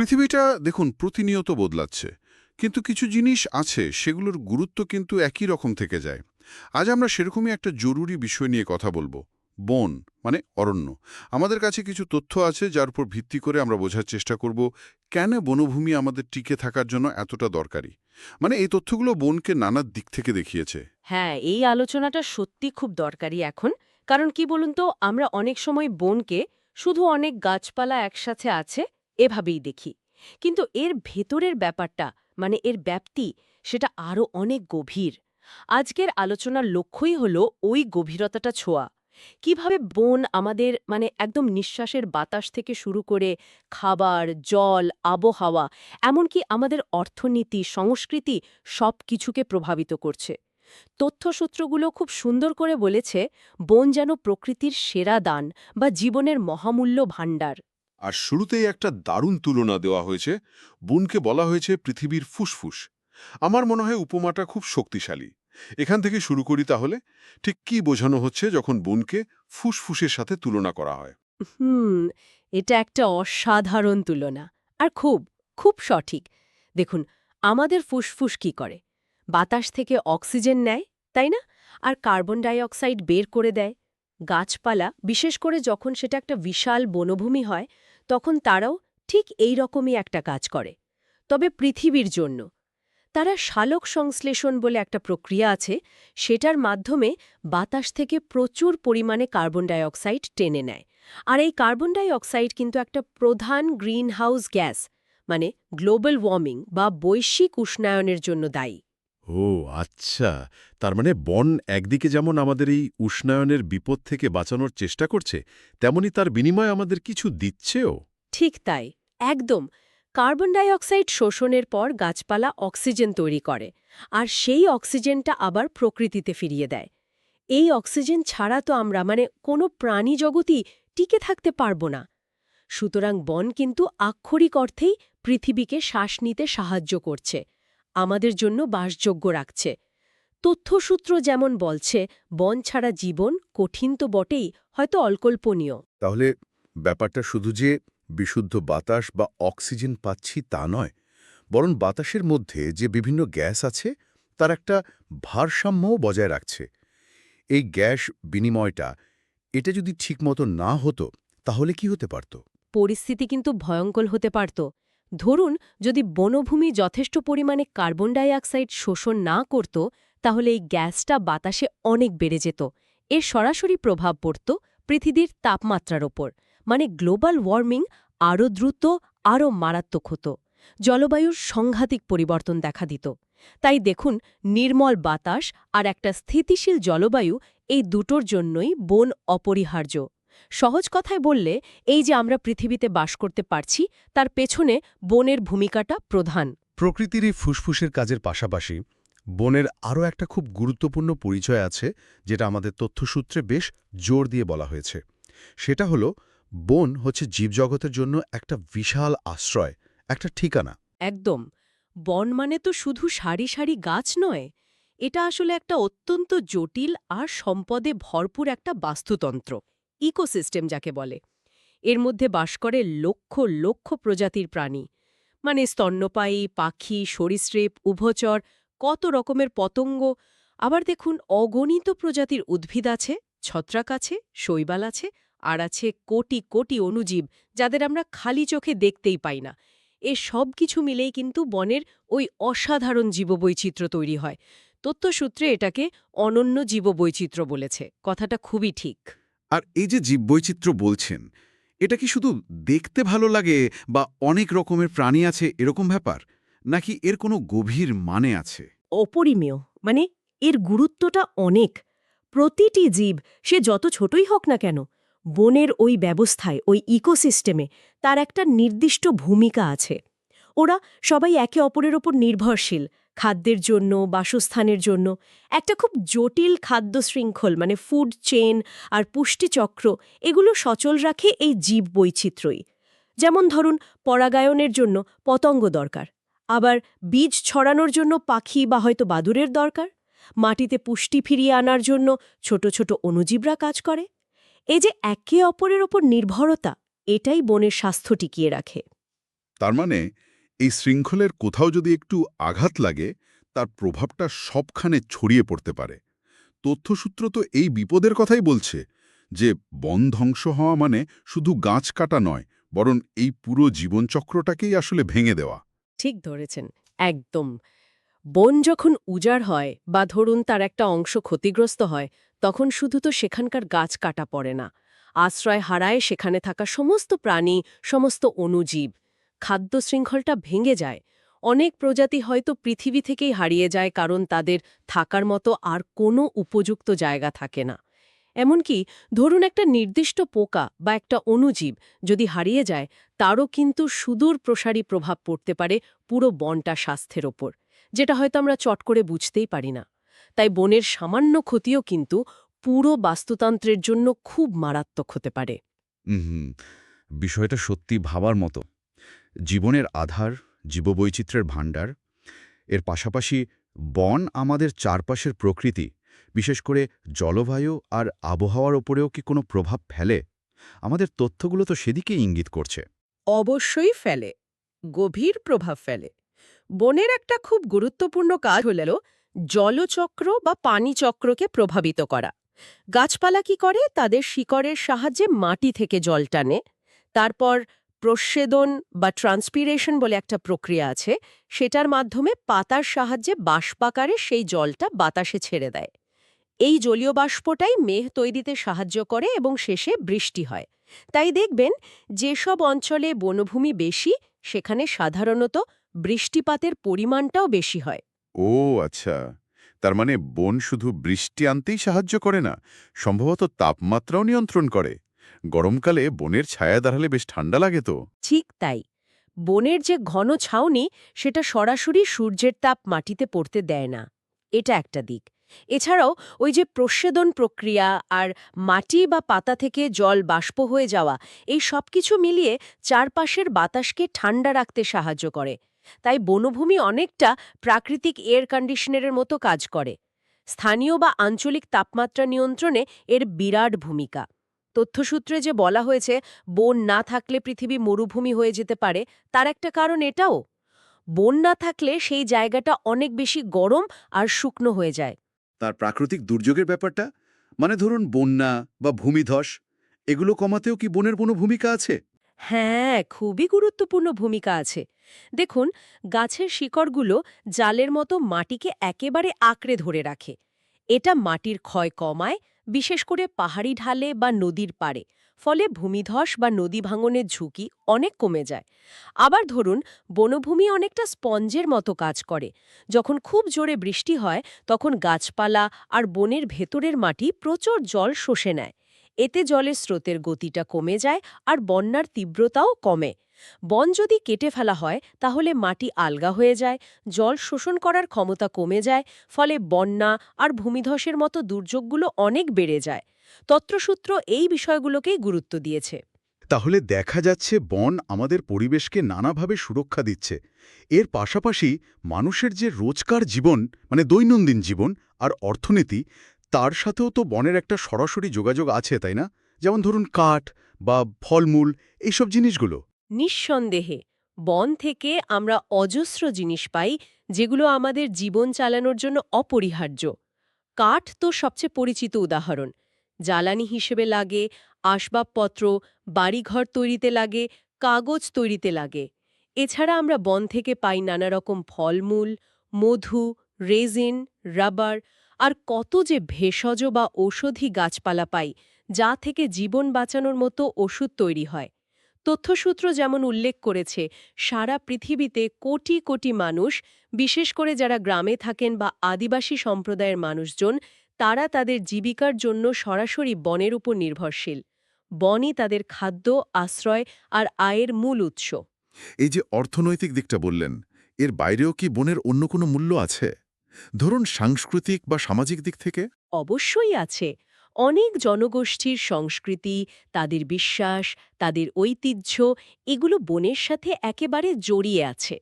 পৃথিবীটা দেখুন প্রতিনিয়ত বদলাচ্ছে, কিন্তু কিছু জিনিস আছে সেগুলোর গুরুত্ব কিন্তু একই রকম থেকে যায়। আজ আমরা সেরকমই একটা জরুরি বিষয় নিয়ে কথা বলব, বন মানে অরণ্য। আমাদের কাছে কিছু তথ্য আছে যার উপর ভিত্তি করে আমরা বোঝার চেষ্টা করব, কেন বনভূমি আমাদের টিকে থাকার জন্য এতটা দরকারি? মানে এই তথ্যগুলো বনকে নানা দিক থেকে দেখিয়েছে। হ্যাঁ এই আলোচনাটা সত্যি খুব দরকারি এখন। কারণ কি বলুন তো, আমরা অনেক সময় বনকে শুধু অনেক গাছপালা একসাথে আছে এভাবেই দেখি। কিন্তু এর ভেতরের ব্যাপারটা মানে এর ব্যাপ্তি, সেটা আরও অনেক গভীর। আজকের আলোচনার লক্ষ্যই হল ওই গভীরতাটা ছোঁয়া। কীভাবে বন আমাদের মানে একদম নিঃশ্বাসের বাতাস থেকে শুরু করে খাবার, জল, আবহাওয়া, এমনকি আমাদের অর্থনীতি, সংস্কৃতি সব কিছুকে প্রভাবিত করছে। তথ্যসূত্রগুলো খুব সুন্দর করে বলেছে, বন যেন প্রকৃতির সেরা দান বা জীবনের মহামূল্য ভাণ্ডার। আর শুরুতেই একটা দারুণ তুলনা দেওয়া হয়েছে। বুনকে বলা হয়েছে পৃথিবীর ফুসফুস। আমার মনে হয় উপমাটা খুব শক্তিশালী। এখান থেকে শুরু করি তাহলে। ঠিক কি বোঝানো হচ্ছে যখন বুনকে ফুসফুসের সাথে তুলনা করা হয়? হুম, এটা একটা অসাধারণ তুলনা। আর খুব খুব সঠিক। দেখুন, আমাদের ফুসফুস কি করে? বাতাস থেকে অক্সিজেন নেয়, তাই না? আর কার্বন ডাইঅক্সাইড বের করে দেয়। গাছপালা, বিশেষ করে যখন সেটা একটা বিশাল বনভূমি হয় তখন তারাও ঠিক এই রকমই একটা কাজ করে। তবে পৃথিবীর জন্য। তারা শালক সংশ্লেষণ বলে একটা প্রক্রিয়া আছে, সেটার মাধ্যমে বাতাস থেকে প্রচুর পরিমাণে কার্বন ডাইঅক্সাইড টেনে নেয়। আর এই কার্বন ডাই অক্সাইড কিন্তু একটা প্রধান গ্রিনহাউস গ্যাস মানে গ্লোবাল ওয়ার্মিং বা বৈশ্বিক উষ্ণায়নের জন্য দায়ী। ও আচ্ছা। তার মানে বন একদিকে যেমন আমাদের এই উষ্ণায়নের বিপদ থেকে বাঁচানোর চেষ্টা করছে, তেমনি তার বিনিময়ে আমাদের কিছু দিচ্ছেও। ঠিক তাই, একদম। কার্বন ডাই অক্সাইড শোষণের পর গাছপালা অক্সিজেন তৈরি করে, আর সেই অক্সিজেনটা আবার প্রকৃতিতে ফিরিয়ে দেয়। এই অক্সিজেন ছাড়া তো আমরা মানে কোনো প্রাণী জগতই টিকে থাকতে পারব না। সুতরাং বন কিন্তু আক্ষরিক অর্থেই পৃথিবীকে শ্বাস নিতে সাহায্য করছে। আমাদের জন্য বাসযোগ্য রাখছে। তথ্যসূত্র যেমন বলছে বন ছাড়া জীবন কঠিন তো বটেই হয়তো অল্পল্পনীয় তাহলে ব্যাপারটা শুধু যে বিশুদ্ধ বাতাস বা অক্সিজেন পাচ্ছি তা নয় বরং বাতাসের মধ্যে যে বিভিন্ন গ্যাস আছে তার একটা ভারসাম্যও বজায় রাখছে। এই গ্যাস বিনিময়টা এটা যদি ঠিকমতো না হতো তাহলে কি হতে পারত? পরিস্থিতি কিন্তু ভয়ঙ্কর হতে পারত। ধরুন, যদি বনভূমি যথেষ্ট পরিমাণে কার্বন ডাইঅক্সাইড শোষণ না করত, তাহলে এই গ্যাসটা বাতাসে অনেক বেড়ে যেত। এর সরাসরি প্রভাব পড়ত পৃথিবীর তাপমাত্রার ওপর। মানে গ্লোবাল ওয়ার্মিং আরও দ্রুত, আরও মারাত্মক হতো। জলবায়ুর সংঘাতিক পরিবর্তন দেখা দিত। তাই দেখুন, নির্মল বাতাস আর একটা স্থিতিশীল জলবায়ু এই দুটোর জন্যই বন অপরিহার্য। সহজ কথায় বললে এই যে আমরা পৃথিবীতে বাস করতে পারছি তার পেছনে বনের ভূমিকাটা প্রধান। প্রকৃতির এই ফুসফুসের কাজের পাশাপাশি বনের আরও একটা খুব গুরুত্বপূর্ণ পরিচয় আছে যেটা আমাদের তথ্যসূত্রে বেশ জোর দিয়ে বলা হয়েছে। সেটা হলো বন হচ্ছে জীবজগতের জন্য একটা বিশাল আশ্রয় একটা ঠিকানা। একদম। বন মানে তো শুধু সারি সারি গাছ নয় এটা আসলে একটা অত্যন্ত জটিল আর সম্পদে ভরপুর একটা বাস্তুতন্ত্র। ইকোসিস্টেম যাকে বলে। এর মধ্যে বাস করে লক্ষ লক্ষ প্রজাতির প্রাণী। মানে স্তন্যপায়ী, পাখি, সরীসৃপ, উভচর, কত রকমের পতঙ্গ। আবার দেখুন, অগণিত প্রজাতির উদ্ভিদ আছে, ছত্রাক আছে, শৈবাল আছে, আর আছে কোটি কোটি অণুজীব যাদের আমরা খালি চোখে দেখতেই পাই না। এ সব কিছু মিলেই কিন্তু বনের ওই অসাধারণ জীববৈচিত্র্য তৈরি হয়। তথ্যসূত্রে এটাকে অনন্য জীববৈচিত্র্য বলেছে। কথাটা খুবই ঠিক। আর এই যে জীববৈচিত্র্য বলছেন, এটা কি শুধু দেখতে ভালো লাগে বা অনেক রকমের প্রাণী আছে এরকম ব্যাপার? নাকি এর কোনো গভীর মানে আছে? অপরিমেয় মানে এর গুরুত্বটা অনেক। প্রতিটি জীব, সে যত ছোটই হোক না কেন, বনের ওই ব্যবস্থায়, ওই ইকোসিস্টেমে তার একটা নির্দিষ্ট ভূমিকা আছে। ওরা সবাই একে অপরের ওপর নির্ভরশীল খাদ্যের জন্য, বাসস্থানের জন্য। একটা খুব জটিল খাদ্য শৃঙ্খল মানে ফুড চেন আর পুষ্টিচক্র, এগুলো সচল রাখে এই জীব বৈচিত্র্যই। যেমন ধরুন, পরাগায়নের জন্য পতঙ্গ দরকার, আবার বীজ ছড়ানোর জন্য পাখি বা হয়তো বাদুরের দরকার, মাটিতে পুষ্টি ফিরিয়ে আনার জন্য ছোট ছোট অণুজীবরা কাজ করে। এ যে একে অপরের ওপর নির্ভরতা, এটাই বনের স্বাস্থ্য টিকিয়ে রাখে। তার মানে এই শৃঙ্খলের কোথাও যদি একটু আঘাত লাগে, তার প্রভাবটা সবখানে ছড়িয়ে পড়তে পারে। তথ্যসূত্র তো এই বিপদের কথাই বলছে, যে বন ধ্বংস হওয়া মানে শুধু গাছ কাটা নয়, বরং এই পুরো জীবনচক্রটাকেই আসলে ভেঙে দেওয়া। ঠিক ধরেছেন, একদম। বন যখন উজাড় হয় বা ধরুন তার একটা অংশ ক্ষতিগ্রস্ত হয়, তখন শুধু তো সেখানকার গাছ কাটা পড়ে না। আশ্রয় হারায় সেখানে থাকা সমস্ত প্রাণী, সমস্ত অণুজীব। খাদ্য শৃঙ্খলটা ভেঙে যায়। অনেক প্রজাতি হয়তো পৃথিবী থেকেই হারিয়ে যায় কারণ তাদের থাকার মতো আর কোনো উপযুক্ত জায়গা থাকে না। এমনকি ধরুন একটা নির্দিষ্ট পোকা বা একটা অণুজীব যদি হারিয়ে যায়, তারও কিন্তু সুদূর প্রসারী প্রভাব পড়তে পারে পুরো বনটা স্বাস্থ্যের ওপর, যেটা হয়তো আমরা চট করে বুঝতেই পারি না। তাই বনের সামান্য ক্ষতিও কিন্তু পুরো বাস্তুতন্ত্রের জন্য খুব মারাত্মক হতে পারে। বিষয়টা সত্যি ভাবার মতো। জীবনের আধার, জীববৈচিত্র্যের ভাণ্ডার। এর পাশাপাশি বন আমাদের চারপাশের প্রকৃতি, বিশেষ করে জলবায়ু আর আবহাওয়ার ওপরেও কি কোনো প্রভাব ফেলে? আমাদের তথ্যগুলো তো সেদিকে ইঙ্গিত করছে। অবশ্যই ফেলে, গভীর প্রভাব ফেলে। বনের একটা খুব গুরুত্বপূর্ণ কাজ হল জলচক্র বা পানিচক্রকে প্রভাবিত করা। গাছপালা কি করে? তাদের শিকড়ের সাহায্যে মাটি থেকে জল টানে। তারপর প্রস্বেদন বা ট্রান্সপিরেশন বলে একটা প্রক্রিয়া আছে, সেটার মাধ্যমে পাতার সাহায্যে বাষ্পাকারে সেই জলটা বাতাসে ছেড়ে দেয়। এই জলীয় বাষ্পটাই মেঘ তৈরিতে সাহায্য করে এবং শেষে বৃষ্টি হয়। তাই দেখবেন, যেসব অঞ্চলে বনভূমি বেশি, সেখানে সাধারণত বৃষ্টিপাতের পরিমাণটাও বেশি হয়। ও আচ্ছা তার মানে বন শুধু বৃষ্টি আনতেই সাহায্য করে না, সম্ভবত তাপমাত্রাও নিয়ন্ত্রণ করে। গরমকালে বনের ছায়া দাঁড়ালে বেশ ঠান্ডা লাগে তো। ঠিক তাই। বনের যে ঘন ছাউনি, সেটা সরাসরি সূর্যের তাপ মাটিতে পড়তে দেয় না। এটা একটা দিক। এছাড়াও ওই যে প্রস্বেদন প্রক্রিয়া আর মাটি বা পাতা থেকে জল বাষ্প হয়ে যাওয়া, এই সব কিছু মিলিয়ে চারপাশের বাতাসকে ঠান্ডা রাখতে সাহায্য করে। তাই বনভূমি অনেকটা প্রাকৃতিক এয়ার কন্ডিশনারের মতো কাজ করে। স্থানীয় বা আঞ্চলিক তাপমাত্রা নিয়ন্ত্রণে এর বিরাট ভূমিকা। তথ্যসূত্রে যে বলা হয়েছে বন না থাকলে পৃথিবী মরুভূমি হয়ে যেতে পারে তার একটা কারণ এটাও। বন না থাকলে সেই জায়গাটা অনেক বেশি গরম আর শুকনো হয়ে যায়। তার প্রাকৃতিক দুর্যোগের ব্যাপারটা? মানে ধরুন বন্যা বা ভূমিধস এগুলো কমাতেও কি বনের কোনো ভূমিকা আছে? হ্যাঁ খুবই গুরুত্বপূর্ণ ভূমিকা আছে। দেখুন গাছের শিকড়গুলো জালের মতো মাটিকে একেবারে আঁকড়ে ধরে রাখে। এটা মাটির ক্ষয় কমায় বিশেষ করে পাহাড়ি ঢালে বা নদীর পাড়ে, ফলে ভূমিধস বা নদী ভাঙনের ঝুঁকি অনেক কমে যায়। আবার ধরুন, বনভূমি অনেকটা স্পঞ্জের মতো কাজ করে। যখন খুব জোরে বৃষ্টি হয়, তখন গাছপালা আর বনের ভেতরের মাটি প্রচুর জল শোষে নেয়। এতে জলের স্রোতের গতিটা কমে যায় আর বন্যার তীব্রতাও কমে। বন যদি কেটে ফেলা হয়, তাহলে মাটি আলগা হয়ে যায়, জল শোষণ করার ক্ষমতা কমে যায়, ফলে বন্যা আর ভূমিধসের মতো দুর্যোগগুলো অনেক বেড়ে যায়। তত্ত্বসূত্র এই বিষয়গুলোকেই গুরুত্ব দিয়েছে। তাহলে দেখা যাচ্ছে বন আমাদের পরিবেশকে নানাভাবে সুরক্ষা দিচ্ছে। এর পাশাপাশি মানুষের যে রোজকার জীবন মানে দৈনন্দিন জীবন আর অর্থনীতি, তার সাথেও তো বনের একটা সরাসরি যোগাযোগ আছে, তাই না? যেমন ধরুন কাঠ বা ফলমূল, এইসব জিনিসগুলো। নিঃসন্দেহে, বন থেকে আমরা অজস্র জিনিস পাই যেগুলো আমাদের জীবন চালানোর জন্য অপরিহার্য। কাঠ তো সবচেয়ে পরিচিত উদাহরণ। জ্বালানি হিসেবে লাগে, আসবাবপত্র, বাড়িঘর তৈরিতে লাগে, কাগজ তৈরিতে লাগে। এছাড়া আমরা বন থেকে পাই নানা রকম ফলমূল, মধু, রেজিন, রাবার, আর কত যে ভেষজ বা ঔষধি গাছপালা পাই যা থেকে জীবন বাঁচানোর মতো ওষুধ তৈরি হয়। তথ্যসূত্র যেমন উল্লেখ করেছে সারা পৃথিবীতে কোটি কোটি মানুষ বিশেষ করে যারা গ্রামে থাকেন বা আদিবাসী সম্প্রদায়ের মানুষজন তারা তাদের জীবিকার জন্য সরাসরি বনের উপর নির্ভরশীল। বনই তাদের খাদ্য আশ্রয় আর আয়ের মূল উৎস। এই যে অর্থনৈতিক দিকটা বললেন এর বাইরেও কি বনের অন্য কোনো মূল্য আছে? ধরুন সাংস্কৃতিক বা সামাজিক দিক থেকে? অবশ্যই আছে। অনেক জনগোষ্ঠীর সংস্কৃতি, তাদের বিশ্বাস, তাদের ঐতিহ্য, এগুলো বনের সাথে একেবারে জড়িয়ে আছে।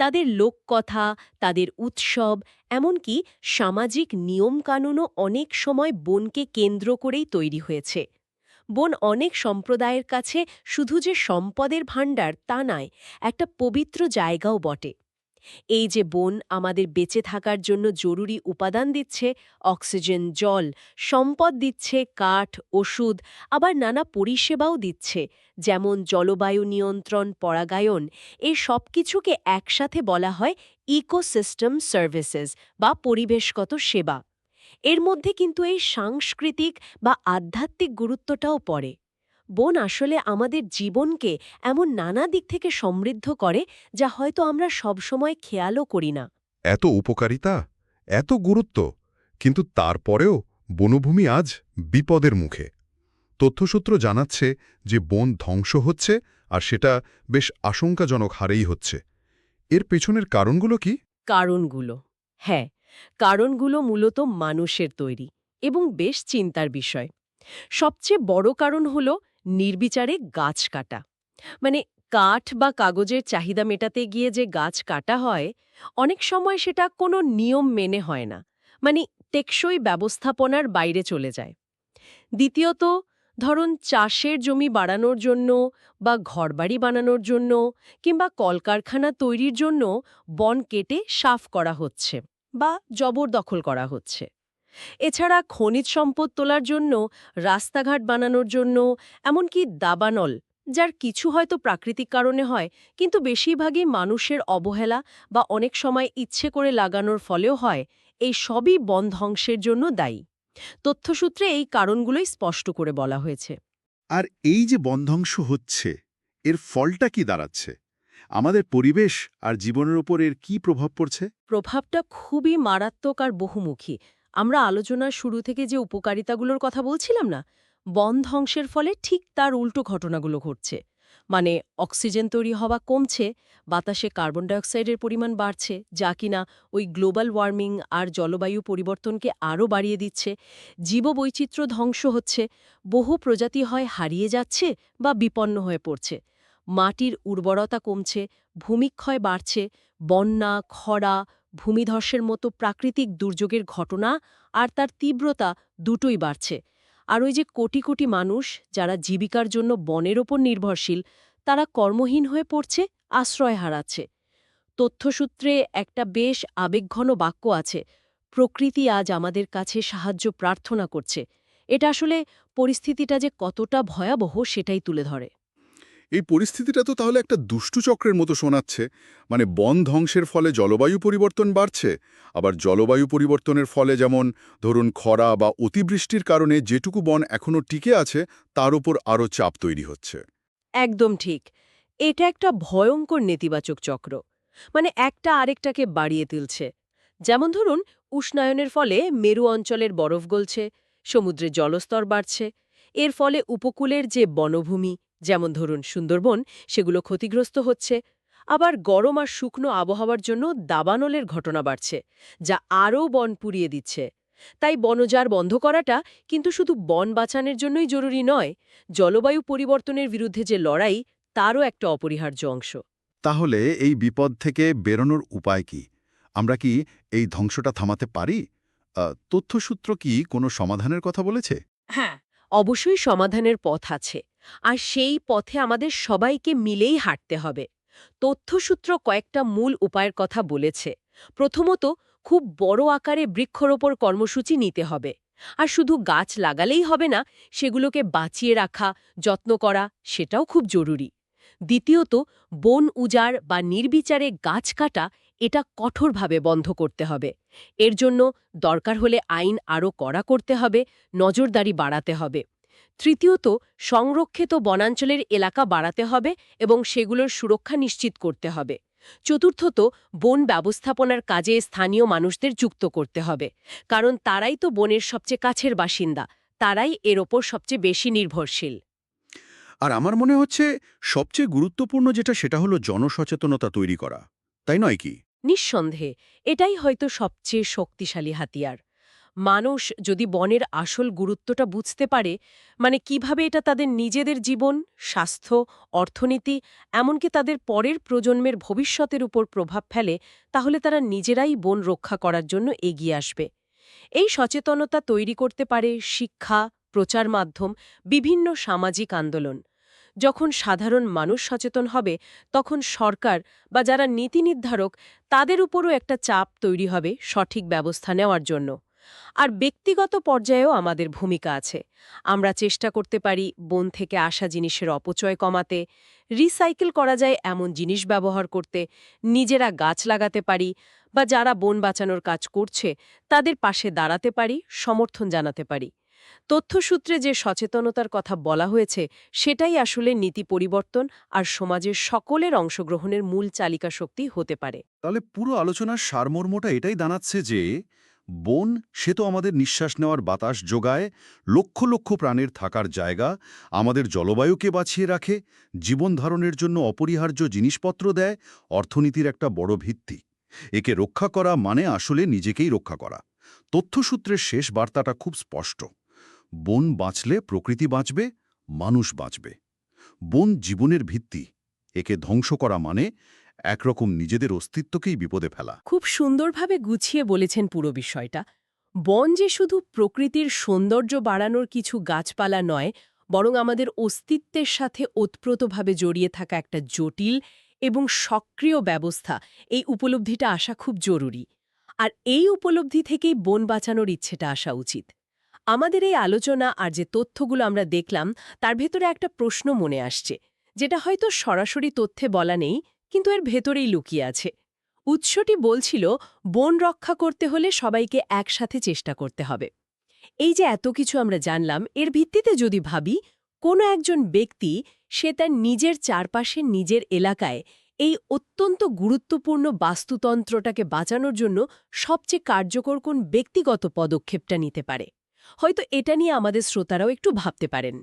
তাদের লোককথা, তাদের উৎসব, এমনকি সামাজিক নিয়মকানুনও অনেক সময় বনকে কেন্দ্র করেই তৈরি হয়েছে। বন অনেক সম্প্রদায়ের কাছে শুধু যে সম্পদের ভাণ্ডার তা নয়, একটা পবিত্র জায়গাও বটে। এই যে বন আমাদের বেঁচে থাকার জন্য জরুরি উপাদান দিচ্ছে, অক্সিজেন, জল, সম্পদ দিচ্ছে, কাঠ, ওষুধ, আবার নানা পরিষেবাও দিচ্ছে, যেমন জলবায়ু নিয়ন্ত্রণ, পরাগায়ন এই সব কিছুকে একসাথে বলা হয় ইকোসিস্টেম সার্ভিসেস বা পরিবেশগত সেবা। এর মধ্যে কিন্তু এই সাংস্কৃতিক বা আধ্যাত্মিক গুরুত্বটাও পড়ে। বন আসলে আমাদের জীবনকে এমন নানা দিক থেকে সমৃদ্ধ করে যা হয়তো আমরা সবসময় খেয়ালও করি না। এত উপকারিতা এত গুরুত্ব কিন্তু তারপরেও বনভূমি আজ বিপদের মুখে। তথ্যসূত্র জানাচ্ছে যে বন ধ্বংস হচ্ছে আর সেটা বেশ আশঙ্কাজনক হারেই হচ্ছে। এর পেছনের কারণগুলো কি? কারণগুলো হ্যাঁ কারণগুলো মূলত মানুষের তৈরি এবং বেশ চিন্তার বিষয়। সবচেয়ে বড় কারণ হল নির্বিচারে গাছ কাটা। মানে কাঠ বা কাগজের চাহিদা মেটাতে গিয়ে যে গাছ কাটা হয়, অনেক সময় সেটা কোনো নিয়ম মেনে হয় না। মানে টেকসই ব্যবস্থাপনার বাইরে চলে যায়। দ্বিতীয়ত, ধরুন চাষের জমি বাড়ানোর জন্য বা ঘরবাড়ি বানানোর জন্য কিংবা কলকারখানা তৈরির জন্য বন কেটে সাফ করা হচ্ছে বা জবরদখল করা হচ্ছে। এছাড়া খনিজ সম্পদ তোলার জন্য রাস্তাঘাট বানানোর জন্য এমনকি দাবানল যার কিছু হয়তো প্রাকৃতিক কারণে হয় কিন্তু বেশিরভাগই মানুষের অবহেলা বা অনেক সময় ইচ্ছে করে লাগানোর ফলেও হয় এই সবই বন ধ্বংসের জন্য দায়ী। তথ্যসূত্রে এই কারণগুলোই স্পষ্ট করে বলা হয়েছে। আর এই যে বনধ্বংস হচ্ছে এর ফলটা কি দাঁড়াচ্ছে? আমাদের পরিবেশ আর জীবনের ওপর এর কি প্রভাব পড়ছে? প্রভাবটা খুবই মারাত্মক আর বহুমুখী। আমরা আলোচনার শুরু থেকে যে উপকারিতাগুলোর কথা বলছিলাম না, বন ধ্বংসের ফলে ঠিক তার উল্টো ঘটনাগুলো ঘটছে। মানে অক্সিজেন তৈরি হওয়া কমছে, বাতাসে কার্বন ডাইঅক্সাইডের পরিমাণ বাড়ছে, যা কিনা ওই গ্লোবাল ওয়ার্মিং আর জলবায়ু পরিবর্তনকে আরও বাড়িয়ে দিচ্ছে, জীববৈচিত্র্য ধ্বংস হচ্ছে, বহু প্রজাতি হয় হারিয়ে যাচ্ছে বা বিপন্ন হয়ে পড়ছে। মাটির উর্বরতা কমছে, ভূমিক্ষয় বাড়ছে, বন্যা, খরা ভূমিধসের মতো প্রাকৃতিক দুর্যোগের ঘটনা আর তার তীব্রতা দুটোই বাড়ছে। আর ওই যে কোটি কোটি মানুষ যারা জীবিকার জন্য বনের ওপর নির্ভরশীল, তারা কর্মহীন হয়ে পড়ছে, আশ্রয় হারাচ্ছে। তথ্যসূত্রে একটা বেশ আবেগঘন বাক্য আছে, প্রকৃতি আজ আমাদের কাছে সাহায্য প্রার্থনা করছে। এটা আসলে পরিস্থিতিটা যে কতটা ভয়াবহ সেটাই তুলে ধরে। এই পরিস্থিতিটা তো তাহলে একটা দুষ্টু চক্রের মতো শোনাচ্ছে। মানে বন ধ্বংসের ফলে জলবায়ু পরিবর্তন বাড়ছে, আবার জলবায়ু পরিবর্তনের ফলে যেমন ধরুন খরা বা অতিবৃষ্টির কারণে যেটুকু বন এখনও টিকে আছে, তার উপর আরও চাপ তৈরি হচ্ছে। একদম ঠিক। এটা একটা ভয়ঙ্কর নেতিবাচক চক্র। মানে একটা আরেকটাকে বাড়িয়ে তুলছে। যেমন ধরুন, উষ্ণায়নের ফলে মেরু অঞ্চলের বরফ গলছে, সমুদ্রে জলস্তর বাড়ছে, এর ফলে উপকূলের যে বনভূমি যেমন ধরুন সুন্দরবন সেগুলো ক্ষতিগ্রস্ত হচ্ছে। আবার গরম আর শুকনো আবহাওয়ার জন্য দাবানলের ঘটনা বাড়ছে যা আরও বন পুড়িয়ে দিচ্ছে। তাই বনজার বন্ধ করাটা কিন্তু শুধু বন বাঁচানোর জন্যই জরুরি নয় জলবায়ু পরিবর্তনের বিরুদ্ধে যে লড়াই তারও একটা অপরিহার্য অংশ। তাহলে এই বিপদ থেকে বেরোনোর উপায় কি? আমরা কি এই ধ্বংসটা থামাতে পারি? তথ্যসূত্র কি কোনো সমাধানের কথা বলেছে? হ্যাঁ অবশ্যই সমাধানের পথ আছে। আর সেই পথে আমাদের সবাইকে মিলেই হাঁটতে হবে। তথ্যসূত্র কয়েকটা মূল উপায়ের কথা বলেছে। প্রথমত, খুব বড় আকারে বৃক্ষরোপর কর্মসূচি নিতে হবে। আর শুধু গাছ লাগালেই হবে না, সেগুলোকে বাঁচিয়ে রাখা, যত্ন করা, সেটাও খুব জরুরি। দ্বিতীয়ত, বন উজাড় বা নির্বিচারে গাছ কাটা, এটা কঠোরভাবে বন্ধ করতে হবে। এর জন্য দরকার হলে আইন আরও কড়া করতে হবে, নজরদারি বাড়াতে হবে। তৃতীয়ত সংরক্ষিত বনাঞ্চলের এলাকা বাড়াতে হবে এবং সেগুলোর সুরক্ষা নিশ্চিত করতে হবে। চতুর্থত বন ব্যবস্থাপনার কাজে স্থানীয় মানুষদের যুক্ত করতে হবে কারণ তারাই তো বনের সবচেয়ে কাছের বাসিন্দা তারাই এর ওপর সবচেয়ে বেশি নির্ভরশীল। আর আমার মনে হচ্ছে সবচেয়ে গুরুত্বপূর্ণ যেটা সেটা হলো জনসচেতনতা তৈরি করা। তাই নয় কি? নিঃসন্দেহে এটাই হয়তো সবচেয়ে শক্তিশালী হাতিয়ার। মানুষ যদি বনের আসল গুরুত্বটা বুঝতে পারে মানে কীভাবে এটা তাদের নিজেদের জীবন, স্বাস্থ্য, অর্থনীতি, এমনকি তাদের পরের প্রজন্মের ভবিষ্যতের উপর প্রভাব ফেলে, তাহলে তারা নিজেরাই বন রক্ষা করার জন্য এগিয়ে আসবে। এই সচেতনতা তৈরি করতে পারে শিক্ষা, প্রচার মাধ্যম, বিভিন্ন সামাজিক আন্দোলন। যখন সাধারণ মানুষ সচেতন হবে, তখন সরকার বা যারা নীতি নির্ধারক, তাদের উপরও একটা চাপ তৈরি হবে সঠিক ব্যবস্থা নেওয়ার জন্য। আর ব্যক্তিগত পর্যায়েও আমাদের ভূমিকা আছে। আমরা চেষ্টা করতে পারি বন থেকে আসা জিনিসের অপচয় কমাতে, রিসাইকেল করা যায় এমন জিনিস ব্যবহার করতে, নিজেরা গাছ লাগাতে পারি বা যারা বন বাঁচানোর কাজ করছে, তাদের পাশে দাঁড়াতে পারি, সমর্থন জানাতে পারি। তথ্যসূত্রে যে সচেতনতার কথা বলা হয়েছে, সেটাই আসলে নীতি পরিবর্তন আর সমাজের সকলের অংশগ্রহণের মূল চালিকা শক্তি হতে পারে। তাহলে পুরো আলোচনার সারমর্মটা এটাই দাঁড়াচ্ছে যে বন, সে তো আমাদের নিঃশ্বাস নেওয়ার বাতাস যোগায়, লক্ষ লক্ষ প্রাণের থাকার জায়গা, আমাদের জলবায়ুকে বাঁচিয়ে রাখে, জীবন ধারণের জন্য অপরিহার্য জিনিসপত্র দেয়, অর্থনীতির একটা বড় ভিত্তি। একে রক্ষা করা মানে আসলে নিজেকেই রক্ষা করা। তথ্যসূত্রের শেষ বার্তাটা খুব স্পষ্ট। বন বাঁচলে প্রকৃতি বাঁচবে, মানুষ বাঁচবে। বন জীবনের ভিত্তি, একে ধ্বংস করা মানে একরকম নিজেদের অস্তিত্বকেই বিপদে ফেলা। খুব সুন্দরভাবে গুছিয়ে বলেছেন পুরো বিষয়টা। বন যে শুধু প্রকৃতির সৌন্দর্য বাড়ানোর কিছু গাছপালা নয়, বরং আমাদের অস্তিত্বের সাথে ওতপ্রোতভাবে জড়িয়ে থাকা একটা জটিল এবং সক্রিয় ব্যবস্থা, এই উপলব্ধিটা আসা খুব জরুরি। আর এই উপলব্ধি থেকেই বন বাঁচানোর ইচ্ছেটা আসা উচিত। আমাদের এই আলোচনা আর যে তথ্যগুলো আমরা দেখলাম, তার ভেতরে একটা প্রশ্ন মনে আসছে, যেটা হয়তো সরাসরি তথ্যে বলা নেই কিন্তু এর ভেতরেই লুকিয়ে আছে। উৎসটি বলছিল, বন রক্ষা করতে হলে সবাইকে একসাথে চেষ্টা করতে হবে। এই যে এত কিছু আমরা জানলাম, এর ভিত্তিতে যদি ভাবি, কোনো একজন ব্যক্তি সে তার নিজের চারপাশে নিজের এলাকায় এই অত্যন্ত গুরুত্বপূর্ণ বাস্তুতন্ত্রটাকে বাঁচানোর জন্য সবচেয়ে কার্যকর কোন ব্যক্তিগত পদক্ষেপটা নিতে পারে? হয়তো এটা নিয়ে আমাদের শ্রোতারাও একটু ভাবতে পারেন।